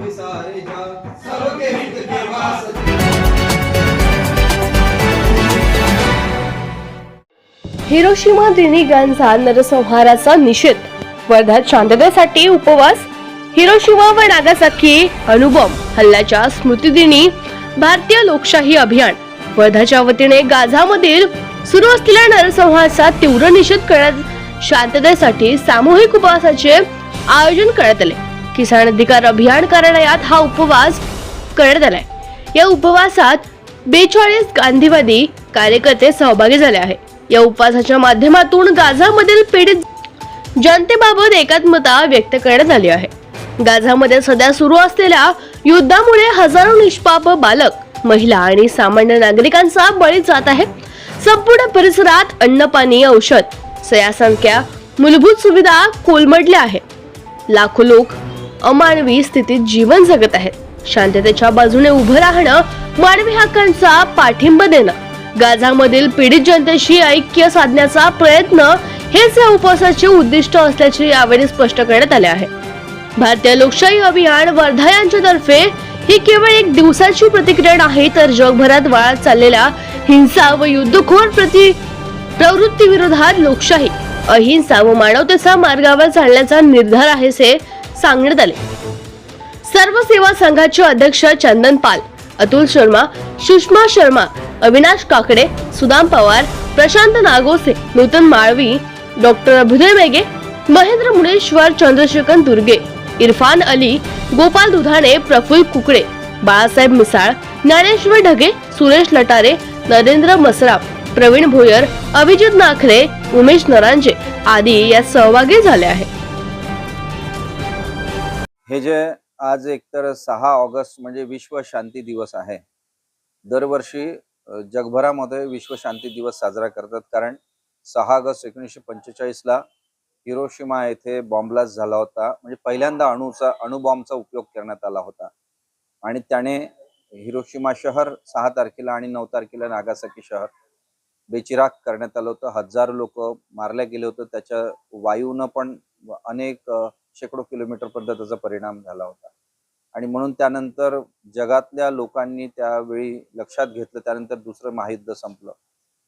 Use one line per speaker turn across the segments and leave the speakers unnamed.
बिसारे जा हित के
हिरोशिमा दिनिगांचा नरसंहाराचा निषेध. वर्धात शांततेसाठी उपवास. हिरोशिमा व नागासाकी अणुबॉम्ब हल्ल्याच्या स्मृतिदिनी. भारतीय लोकशाही अभियान. वर्धाच्या वतीने गाझामधील सुरू असलेल्या नरसंहाराचा तीव्र निषेध करण्यात शांततेसाठी सामूहिक उपवासाचे आयोजन करण्यात आले. किसान अधिकार अभियान कार्यालयात हा उपवास करण्यात आलाय. या उपवासात बेचाळीस गांधीवादी कार्यकर्ते सहभागी झाले आहे या उपवासाच्या माध्यमातून गाझामधील पीडित जनतेबाबत एकात्मता व्यक्त करण्यात आली आहे. गाझामध्ये सध्या सुरू असलेल्या युद्धामुळे हजारो निष्पाप बालक महिला आणि सामान्य नागरिकांचा बळी जात आहे संपूर्ण परिसरात अन्न पाणी औषध सयासंख्या मूलभूत सुविधा कोलमडल्या आहेत. लाखो लोक अमानवी स्थितीत जीवन जगत आहेत. शांततेच्या बाजूने उभं राहणं मानवी हक्कांचा पाठिंबा देणं. गाझामधील पीडित जनतेशी ऐक्य साधण्याचा प्रयत्न हेच या उपवासाचे उद्दिष्ट असल्याचे यावेळी स्पष्ट करण्यात आले आहे. भारतीय लोकशाही अभियान वर्धा यांच्यातर्फे ही केवळ एक दिवसाची प्रतिक्रिया नाही तर जगभरात वाढत चाललेल्या हिंसा व युद्धखोर प्रति प्रवृत्ती विरोधात लोकशाही अहिंसा व मानवतेचा मार्गावर चालण्याचा निर्धार आहे असे सांगण्यात आले. सर्व सेवा संघाचे अध्यक्ष चंदन पाल अतुल शर्मा सुषमा शर्मा अविनाश काकडे सुदाम पवार प्रशांत नागोसे नूतन माळवी डॉक्टर अभ्युदय मेघे महेंद्र मुनेश्वर चंद्रशेखर दुर्गे इरफान अली गोपाल दुधाणे प्रफुल्ल कुकडे बाळासाहेब मिसाळ ज्ञानेश्वर ढगे सुरेश लटारे नरेंद्र मसराफ प्रवीण भोयर अभिजित नाखरे उमेश नरांजे आदी यात सहभागी झाले आहेत.
हे जे आज एकतर सहा ऑगस्ट म्हणजे विश्व शांती दिवस आहे. दरवर्षी जगभरामध्ये विश्व शांती दिवस साजरा करतात. कारण सहा ऑगस्ट एकोणीसशे पंचेचाळीसला हिरोशिमा येथे बॉम्बलास्ट झाला होता. म्हणजे पहिल्यांदा अणूचा अणुबॉम्बचा उपयोग करण्यात आला होता. आणि त्याने हिरोशिमा शहर सहा तारखेला आणि नऊ तारखेला नागासाकी शहर बेचिराग करण्यात आलं होतं. हजारो लोक मारले गेले होते. त्याच्या वायूनं पण अनेक शेकडो किलोमीटर पर्यंत त्याचा परिणाम झाला होता. आणि म्हणून त्यानंतर जगातल्या लोकांनी त्यावेळी लक्षात घेतलं त्यानंतर दुसरं महायुद्ध संपलं.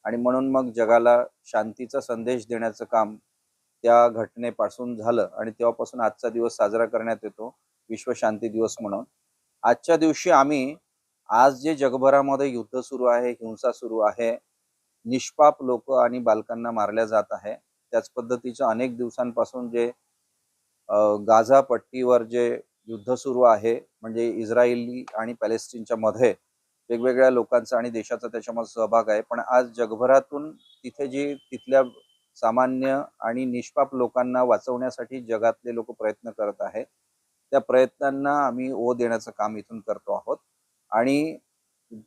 आणि म्हणून मग जगाला शांतीचा संदेश देण्याचं काम त्या घटनेपासून झालं. आणि तेव्हापासून आजचा दिवस साजरा करण्यात येतो विश्व शांती दिवस म्हणून. आजच्या दिवशी आम्ही आज जे जगभरामध्ये युद्ध सुरू आहे हिंसा सुरू आहे निष्पाप लोक आणि बालकांना मारल्या जात आहे त्याच पद्धतीच्या अनेक दिवसांपासून जे गाझा पट्टीवर जे युद्ध सुरू आहे म्हणजे इस्रायली आणि पॅलेस्टीनच्या मध्ये वेगवेगळ्या लोकांचा आणि देशाचा त्याच्यामध्ये सहभाग आहे. पण आज जगभरातून तिथे जी तिथल्या सामान्य आणि निष्पाप लोकांना वाचवण्यासाठी जगातले लोक प्रयत्न करत आहेत त्या प्रयत्नांना आम्ही ओ देण्याचं काम इथून करतो आहोत. आणि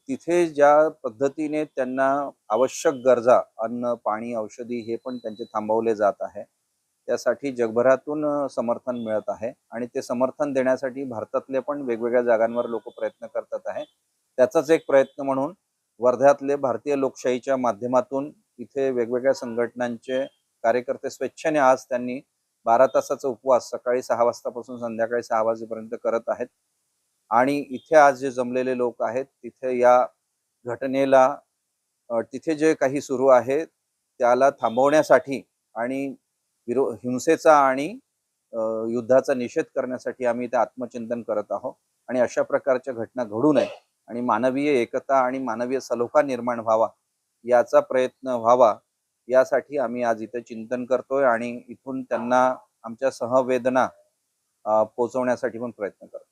तिथे ज्या पद्धतीने त्यांना आवश्यक गरजा अन्न पाणी औषधी हे पण त्यांचे थांबवले जात आहे. त्यासाठी जगभरातून समर्थन मिळत आहे आणि ते समर्थन देण्यासाठी भारतातले पण वेगवेगळ्या जागांवर लोक प्रयत्न करतात आहे. त्याचाच एक प्रयत्न म्हणून वर्ध्यातले भारतीय लोकशाहीच्या माध्यमातून इथे वेगवेगळ्या संघटनांचे कार्यकर्ते स्वेच्छेने आज त्यांनी बारा तासाचा उपवास सकाळी सहा वाजतापासून संध्याकाळी सहा वाजेपर्यंत करत आहेत. आणि इथे आज जे जमलेले लोक आहेत तिथे या घटनेला तिथे जे काही सुरू आहे त्याला थांबवण्यासाठी आणि विरो हिंसेचा आणि युद्धाचा निषेध करण्यासाठी आम्ही इथे आत्मचिंतन करत आहोत. आणि अशा प्रकारच्या घटना घडू नये आणि मानवीय एकता आणि मानवीय सलोखा निर्माण व्हावा याचा प्रयत्न व्हावा यासाठी आम्ही आज इथे चिंतन करतोय आणि इथून त्यांना आमच्या सहवेदना पोचवण्यासाठी पण प्रयत्न करतो